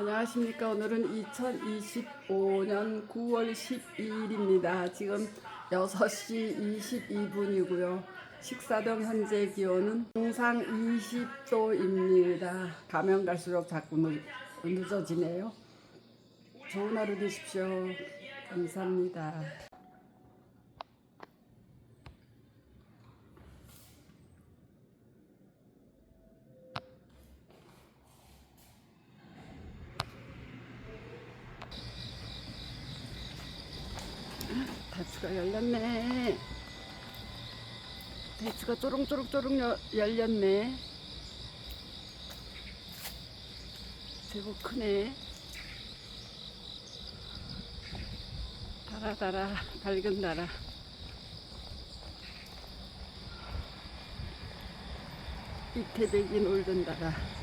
안녕하십니까. 오늘은 2025년 9월 12일입니다. 지금 6시 22분이고요. 식사동 현재 기온은 영상 20도입니다. 가면 갈수록 자꾸 늦, 늦어지네요. 좋은 하루 되십시오. 감사합니다. 대추가 열렸네. 대추가 쪼롱쪼롱쪼롱 여- 열렸네. 제법 크네. 달아달아, 밝은 달아. 이태백이 놀던 달아.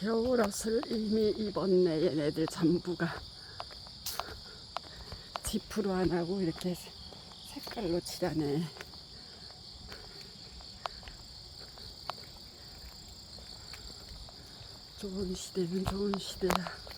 겨울옷을 이미 입었네 얘네들 전부가. 지프로 안 하고 이렇게 색깔로 칠하네. 좋은 시대는 좋은 시대야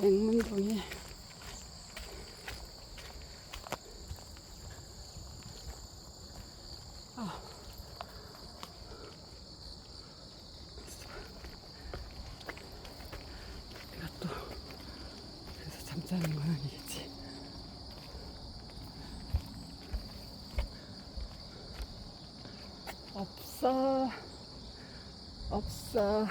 맹문동에 아. 내가 또 그래서 잠자는 건 아니겠지. 없어. 없어.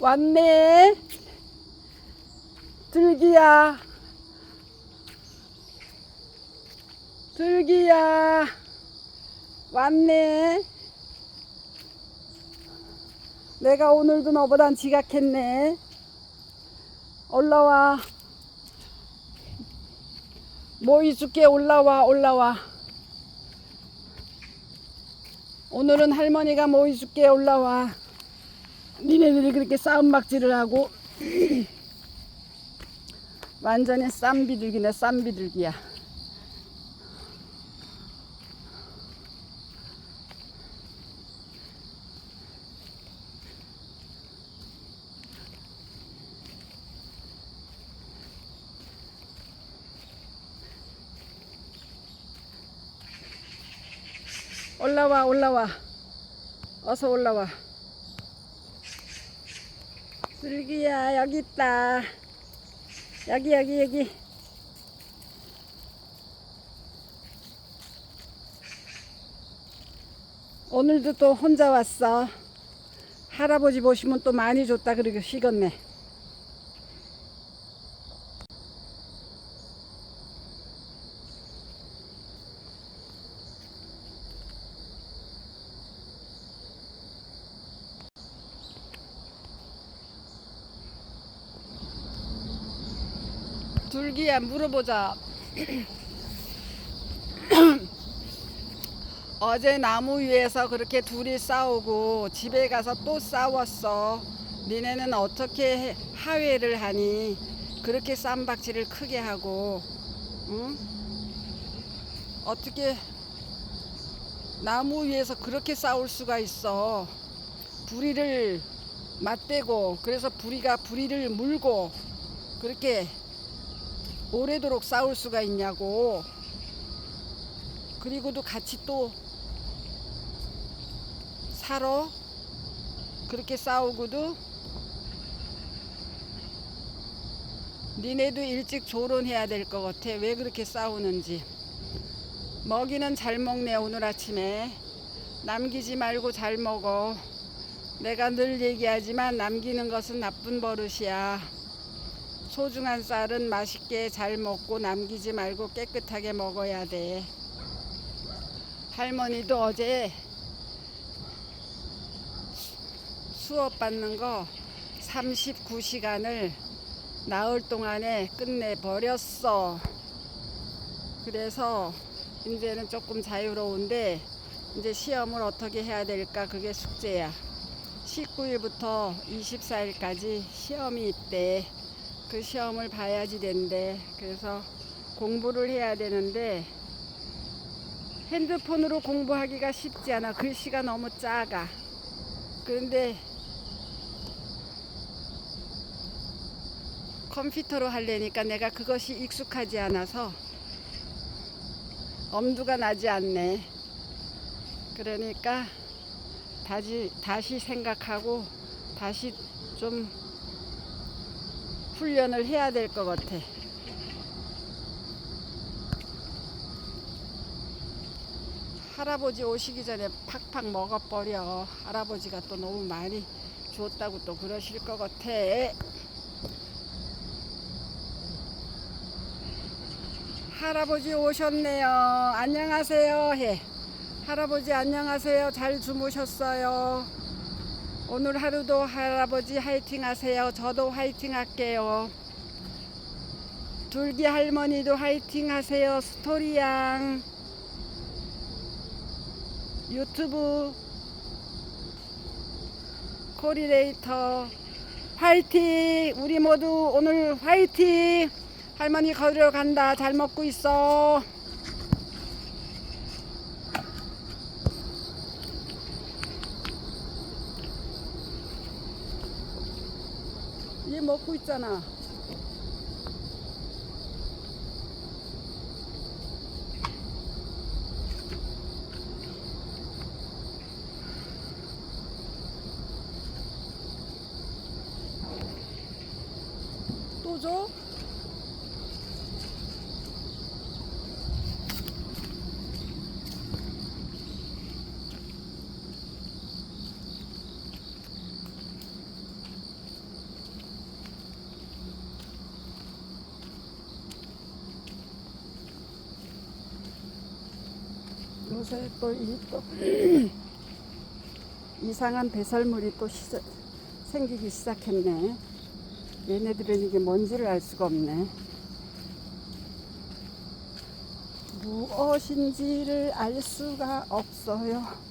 왔네. 들기야. 들기야. 왔네. 내가 오늘도 너보단 지각했네. 올라와. 모이 줄게 올라와 올라와. 오늘은 할머니가 모이 줄게 올라와. 니네들이 그렇게 싸움박질을 하고 완전히 쌈비둘기네 쌈비둘기야. 올라와 올라와 어서 올라와 슬기야 여기 있다. 여기 여기 여기. 오늘도 또 혼자 왔어. 할아버지 보시면 또 많이 줬다 그러고 식었네 둘기야 물어보자. 어제 나무 위에서 그렇게 둘이 싸우고 집에 가서 또 싸웠어. 니네는 어떻게 하회를 하니? 그렇게 쌈박질을 크게 하고, 응? 어떻게 나무 위에서 그렇게 싸울 수가 있어? 부리를 맞대고, 그래서 부리가 부리를 물고, 그렇게 오래도록 싸울 수가 있냐고. 그리고도 같이 또 살아. 그렇게 싸우고도 니네도 일찍 조론해야 될 것 같아. 왜 그렇게 싸우는지. 먹이는 잘 먹네 오늘 아침에. 남기지 말고 잘 먹어. 내가 늘 얘기하지만 남기는 것은 나쁜 버릇이야. 소중한 쌀은 맛있게 잘 먹고 남기지 말고 깨끗하게 먹어야 돼. 할머니도 어제 수업 받는 거 39시간을 나흘 동안에 끝내 버렸어. 그래서 이제는 조금 자유로운데 이제 시험을 어떻게 해야 될까 그게 숙제야. 19일부터 24일까지 시험이 있대. 그 시험을 봐야지 된대. 그래서 공부를 해야 되는데 핸드폰으로 공부하기가 쉽지 않아. 글씨가 너무 작아. 그런데 컴퓨터로 하려니까 내가 그것이 익숙하지 않아서 엄두가 나지 않네. 그러니까 다시, 다시 생각하고 다시 좀 훈련을 해야 될 것 같아. 할아버지 오시기 전에 팍팍 먹어버려. 할아버지가 또 너무 많이 줬다고 또 그러실 것 같아. 할아버지 오셨네요. 안녕하세요. 해. 할아버지 안녕하세요. 잘 주무셨어요. 오늘 하루도 할아버지 화이팅 하세요. 저도 화이팅 할게요. 둘기 할머니도 화이팅 하세요. 스토리양. 유튜브 코리레이터 화이팅! 우리 모두 오늘 화이팅! 할머니 거리러 간다. 잘 먹고 있어. 얘 먹고 있잖아. 또 줘? 곳에 또이 또 이상한 배설물이 또 시작, 생기기 시작했네. 얘네들은 이게 뭔지를 알 수가 없네. 무엇인지를 알 수가 없어요.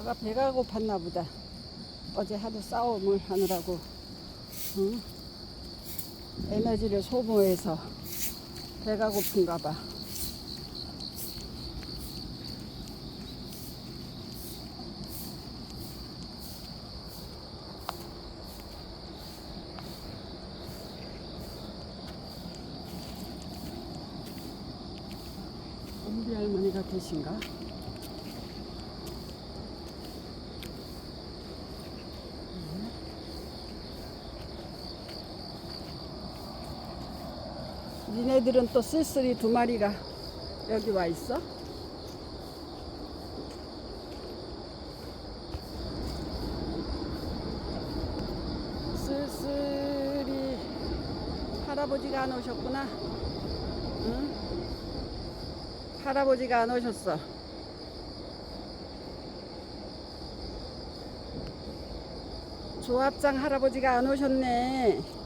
너가 배가 고팠나 보다. 어제 하도 싸움을 하느라고 응? 에너지를 소모해서 배가 고픈가 봐. 엄비 할머니가 계신가? 니네들은 또 쓸쓸히 두 마리가 여기 와 있어? 쓸쓸히 할아버지가 안 오셨구나. 응? 할아버지가 안 오셨어. 조합장 할아버지가 안 오셨네.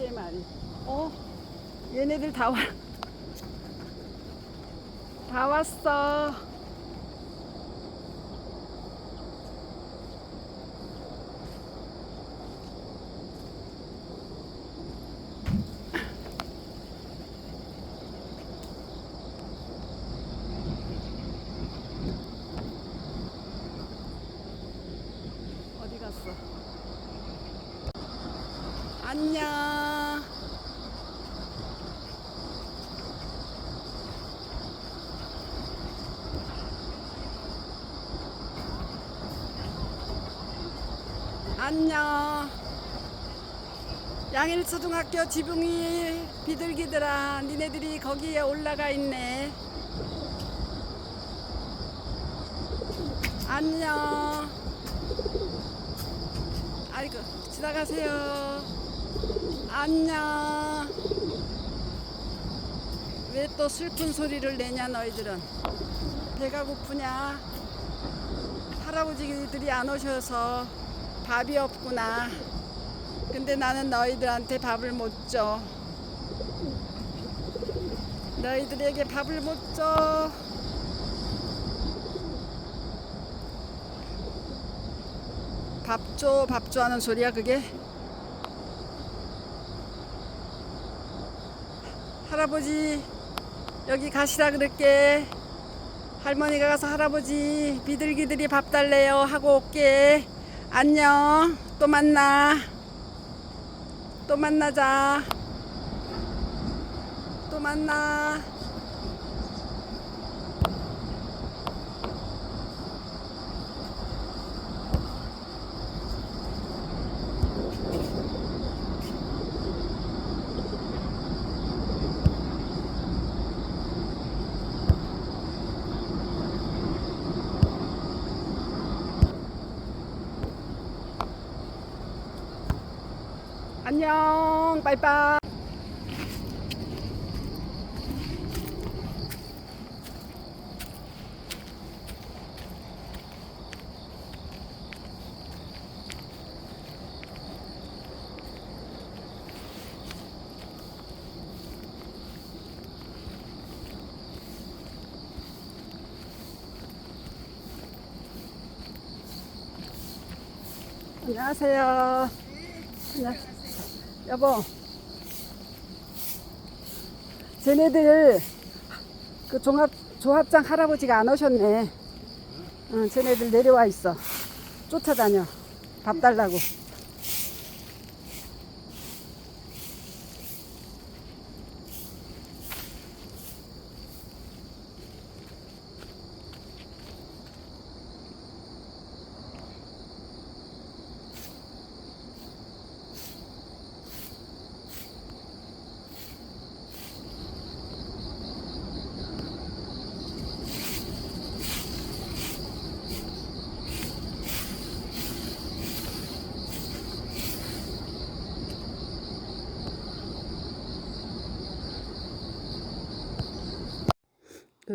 세 마리. 어? 얘네들 다 와. 다 왔어. 어디 갔어? 안녕. 안녕. 양일초등학교 지붕이 비둘기들아, 니네들이 거기에 올라가 있네. 안녕. 아이고, 지나가세요. 안녕. 왜 또 슬픈 소리를 내냐, 너희들은? 배가 고프냐? 할아버지들이 안 오셔서 밥이 없구나. 근데 나는 너희들한테 밥을 못 줘. 너희들에게 밥을 못 줘. 밥 줘, 밥 줘 하는 소리야, 그게? 할아버지, 여기 가시라 그럴게. 할머니가 가서 할아버지 비둘기들이 밥 달래요 하고 올게. 안녕. 또 만나. 또 만나자. 또 만나. 안녕. 빠이빠이. 안녕하세요. 안녕. 여보. 쟤네들 그 종합 조합장 할아버지가 안 오셨네. 응, 쟤네들 내려와 있어. 쫓아다녀. 밥 달라고.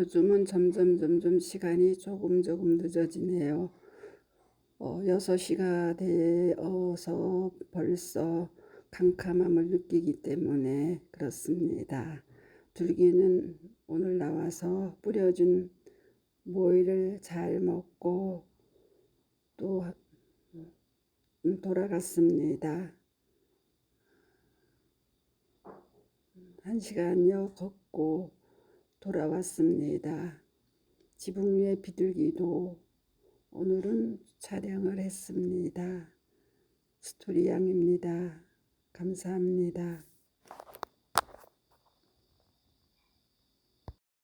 요즘은 점점 점점 시간이 조금 조금 늦어지네요. 어, 6시가 되어서 벌써 캄캄함을 느끼기 때문에 그렇습니다. 둘기는 오늘 나와서 뿌려준 모이를 잘 먹고 또 돌아갔습니다. 한 시간여 걷고 돌아왔습니다. 지붕 위에 비둘기도 오늘은 촬영을 했습니다. 스토리양입니다. 감사합니다.